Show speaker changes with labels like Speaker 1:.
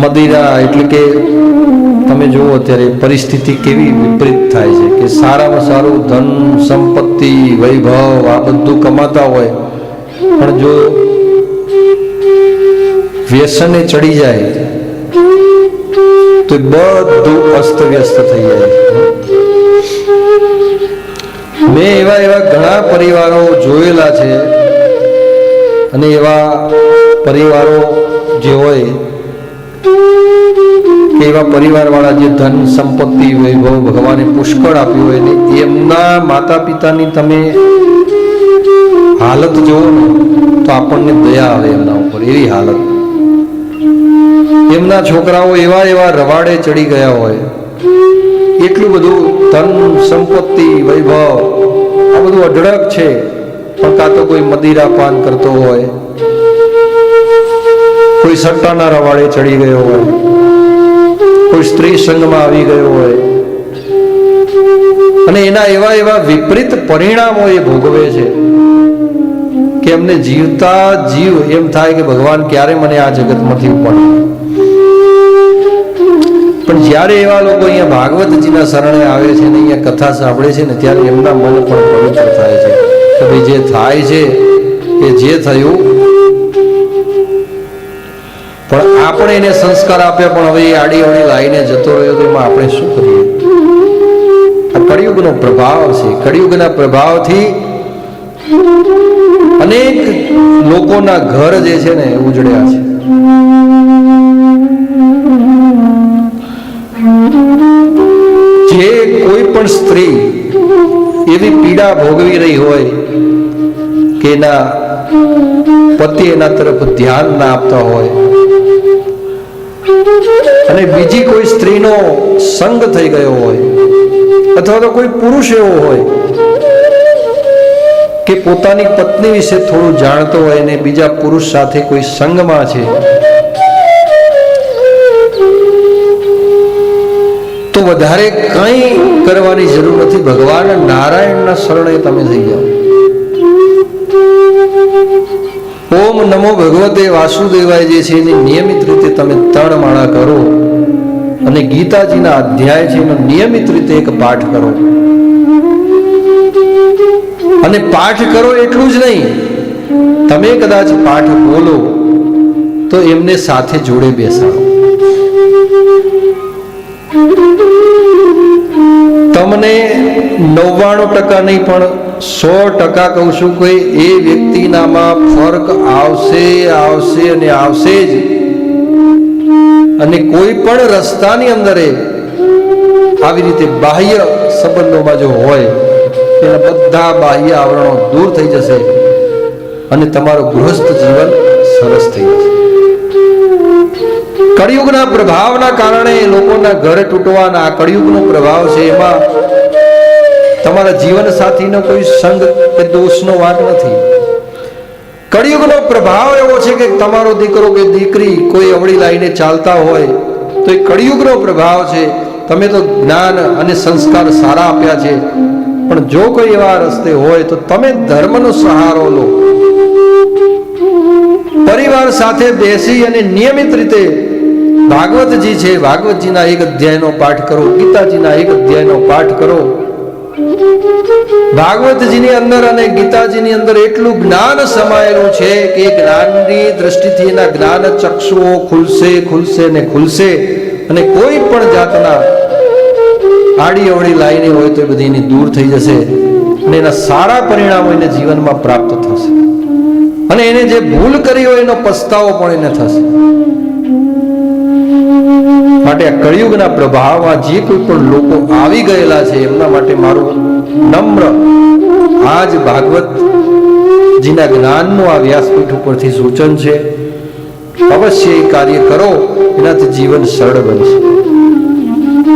Speaker 1: મદિરા એટલે કે તમે જુઓ અત્યારે પરિસ્થિતિ કેવી વિપરીત થાય છે કે સારામાં સારું ધન, સંપત્તિ, વૈભવ, આ બધું કમાતા હોય, પણ જો વ્યસને ચડી જાય, તો બધું બધું અસ્તવ્યસ્ત થઈ જાય મેં એવા એવા ઘણા પરિવારો જોયેલા છે અને એવા પરિવારો જે હોય એવા પરિવારવાળા જે ધન સંપત્તિ વૈભવ ભગવાને પુષ્કળ આપ્યું હોય ને એમના માતા પિતાની તમે હાલત જુઓ ને, તો આપણને દયા આવે એમના ઉપર, એવી હાલત. એમના છોકરાઓ એવા એવા રવાડે ચડી ગયા હોય. એટલું બધું ધન સંપત્તિ, વૈભવ, આ બધું અઢળક છે. પણ કાં તો કોઈ મદિરા પાન કરતો હોય કોઈ સટ્ટાના રવાડે ચડી ગયો હોય, કોઈ સ્ત્રી સંઘમાં આવી ગયો હોય. અને એના એવા એવા વિપરીત પરિણામો એ ભોગવે છે કે એમને જીવતા જીવ એમ થાય કે ભગવાન ક્યારે મને આ જગતમાંથી ઉપાડે. પણ જ્યારે એવા લોકો અહીંયા ભાગવતજીના શરણે આવે છે ને અહીંયા કથા સાંભળે છે ને, ત્યારે એમના મન પણ પવિત્ર થાય છે. કે ભાઈ જે થાય છે, એ જે થયું પણ આપણે એને સંસ્કાર આપ્યા, પણ હવે એ આડી અવળી લાઈને જતો રહ્યો તો એમાં આપણે શું કરીએ? આ કળિયુગનો પ્રભાવ છે. કળિયુગના પ્રભાવથી અનેક લોકોના ઘર જે છે ને, ઉજળ્યા છે. જે કોઈ પણ સ્ત્રી એવી પીડા ભોગવી રહી હોય કે એના પતિ એના તરફ ધ્યાન ના આપતા હોય અને બીજી કોઈ સ્ત્રીનો સંગ થઈ ગયો હોય, અથવા તો કોઈ પુરુષ એવો હોય, કે પોતાની પત્ની વિશે થોડું જાણતો હોય અને બીજા પુરુષ સાથે કોઈ સંગમાં છે, તો વધારે કંઈ કરવાની જરૂર નથી. ભગવાન નારાયણના શરણે તમે થઈ જાઓ. ઓમ નમો ભગવતે વાસુદેવાય જે છે એની નિયમિત રીતે તમે ત્રણ માળા કરો. અને ગીતાજીના અધ્યાય છે નિયમિત રીતે એક પાઠ કરો. અને પાઠ કરો એટલું જ નહીં. તમે કદાચ પાઠ બોલો, તો એમને સાથે જોડે બેસાડો. તમને નવ્વાણું ટકા નહીં, પણ સો ટકા કહું છું કે એ વ્યક્તિનામાં ફરક આવશે આવશે અને આવશે જ. અને કોઈ પણ રસ્તાની અંદર આવી રીતે બાહ્ય સંબંધોમાં જો હોય, એના બધા બાહ્ય આવરણો દૂર થઈ જશે અને તમારું ગૃહસ્થ જીવન સરસ થઈ જશે. કળિયુગના પ્રભાવના કારણે લોકોના ઘર તૂટવાના આ કળિયુગનો પ્રભાવ છે, એમાં તમારા જીવન સાથીનો કોઈ સંગ કે દોષનો વાંક નથી. કળિયુગનો પ્રભાવ એવો છે કે તમારો દીકરો કે દીકરી કોઈ અવળી લાઈને ચાલતા હોય, તો એ કળિયુગનો પ્રભાવ છે. તમે તો જ્ઞાન અને સંસ્કાર સારા આપ્યા છે. પણ જો કોઈ એવા રસ્તે હોય, તો તમે ધર્મનો સહારો લો. પરિવાર સાથે બેસી અને નિયમિત રીતે ભાગવતજી છે. ભાગવતજીના એક અધ્યાયનો પાઠ કરો, ગીતાજીના એક અધ્યાયનો પાઠ કરો. ભાગવતજીની અંદર અને ગીતાજીની અંદર એટલું જ્ઞાન સમાયેલું છે કે જ્ઞાનની દ્રષ્ટિથી એના જ્ઞાન ચક્ષુઓ ખુલશે ખુલશે ને ખુલશે અને કોઈ પણ જાતના આડી અવળી લાઈને હોય તો બધી એની દૂર થઈ જશે અને એના સારા પરિણામો એને જીવનમાં પ્રાપ્ત થશે. અને એને જે ભૂલ કરી હોય એનો પસ્તાવો પણ એને થશે. માટે આ કળિયુગના પ્રભાવમાં જે કોઈ પણ લોકો આવી ગયેલા છે, એમના માટે મારું નમ્ર આજ ભાગવત જીના જ્ઞાનનું આ વ્યાસપીઠ ઉપરથી સૂચન છે. અવશ્ય એ કાર્ય કરો, એનાથી જીવન સરળ બનશે.